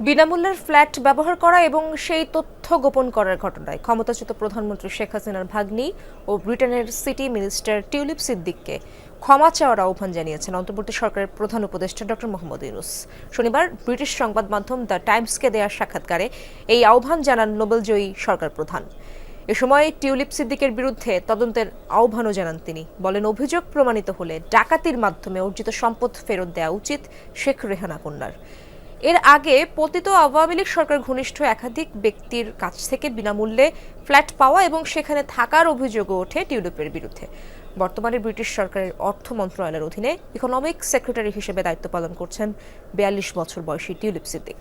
বিনামূল্যের ফ্ল্যাট ব্যবহার করা এবং সেই তথ্য গোপন করার ঘটনায় ক্ষমতাচ্যুত প্রধানমন্ত্রী শেখ হাসিনার ভাগ্নি ও ব্রিটেনের সিটি মিনিস্টার টিউলিপ সিদ্দিককে ক্ষমা চাওয়ার আহ্বান জানিয়েছেন অন্তর্বর্তী সরকারের প্রধান উপদেষ্টা ডক্টর মোহাম্মদ ইউনুস। শনিবার ব্রিটিশ সংবাদ মাধ্যম দ্য টাইমসকে দেওয়া সাক্ষাৎকারে এই আহ্বান জানান নোবেলজয়ী সরকার প্রধান। এ সময় টিউলিপ সিদ্দিকের বিরুদ্ধে তদন্তের আহ্বানও জানান তিনি। বলেন, অভিযোগ প্রমাণিত হলে ডাকাতির মাধ্যমে অর্জিত সম্পদ ফেরত দেওয়া উচিত শেখ রেহানা কন্যার। এর আগে পতিত আওয়ামী লীগ সরকার ঘনিষ্ঠ একাধিক ব্যক্তির কাছ থেকে বিনামূল্যে ফ্ল্যাট পাওয়া এবং সেখানে থাকার অভিযোগও ওঠে টিউলিপের বিরুদ্ধে। বর্তমানে ব্রিটিশ সরকারের অর্থ মন্ত্রণালয়ের অধীনে ইকোনমিক সেক্রেটারি হিসেবে দায়িত্ব পালন করছেন বিয়াল্লিশ বছর বয়সী টিউলিপ সিদ্দিক।